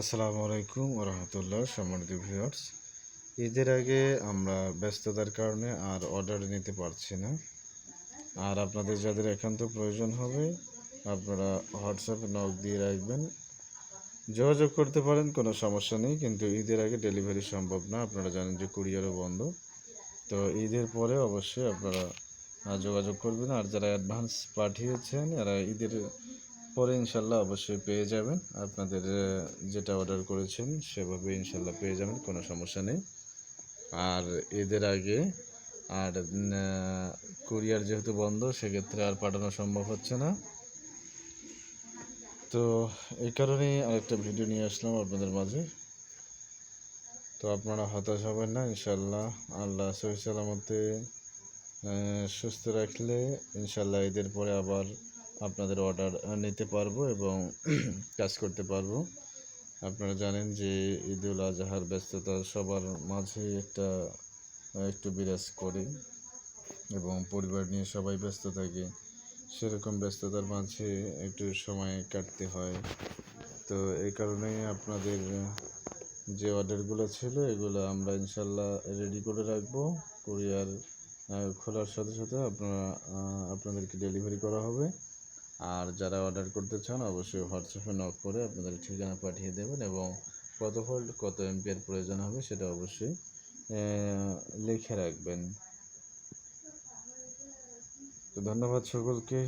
আসসালামু আলাইকুম রহমতুল্লাহ সম্মানিত ভিউয়ার্স। ঈদের আগে আমরা ব্যস্ততার কারণে আর অর্ডার নিতে পারছি না। আর আপনাদের যাদের একান্ত প্রয়োজন হবে, আপনারা হোয়াটসঅ্যাপে নক দিয়ে রাখবেন। যোগাযোগ করতে পারেন, কোনো সমস্যা নেই, কিন্তু ঈদের আগে ডেলিভারি সম্ভব না। আপনারা জানেন যে কুরিয়ারও বন্ধ। তো ঈদের পরে অবশ্যই আপনারা যোগাযোগ করবেন। আর যারা অ্যাডভান্স পাঠিয়েছেন, এরা ঈদের পরে ইনশাল্লাহ অবশ্যই পেয়ে যাবেন। আপনাদের যেটা অর্ডার করেছেন, সেভাবে ইনশাল্লাহ পেয়ে যাবেন, কোনো সমস্যা নেই। আর ঈদের আগে, আর কুরিয়ার যেহেতু বন্ধ, সেক্ষেত্রে আর পাঠানো সম্ভব হচ্ছে না। তো এই কারণেই আরেকটা ভিডিও নিয়ে আসলাম আপনাদের মাঝে। তো আপনারা হতাশ হবেন না, ইনশাল্লাহ। আল্লাহ সহি সালামতে সুস্থ রাখলে ইনশাল্লাহ ঈদের পরে আবার আপনাদের অর্ডার নিতে পারব এবং কাজ করতে পারব। আপনারা জানেন যে ঈদুল আজহার ব্যস্ততা সবার মাঝে একটা একটু বিরাজ করে এবং পরিবার নিয়ে সবাই ব্যস্ত থাকে। সেরকম ব্যস্ততার মাঝে একটু সময় কাটতে হয়। তো এই কারণে আপনাদের যে অর্ডারগুলো ছিল, এগুলো আমরা ইনশাল্লাহ রেডি করে রাখব। কুরিয়ার খোলার সাথে সাথে আপনারা আপনাদেরকে ডেলিভারি করা হবে। আর যারা অর্ডার করতে চান, অবশ্যই হোয়াটসঅ্যাপে নক করে আপনাদের ঠিকানা পাঠিয়ে দেবেন এবং কত ভোল্ট কত এমপিয়ার প্রয়োজন হবে সেটা অবশ্যই লিখে রাখবেন। তো ধন্যবাদ সকলকে।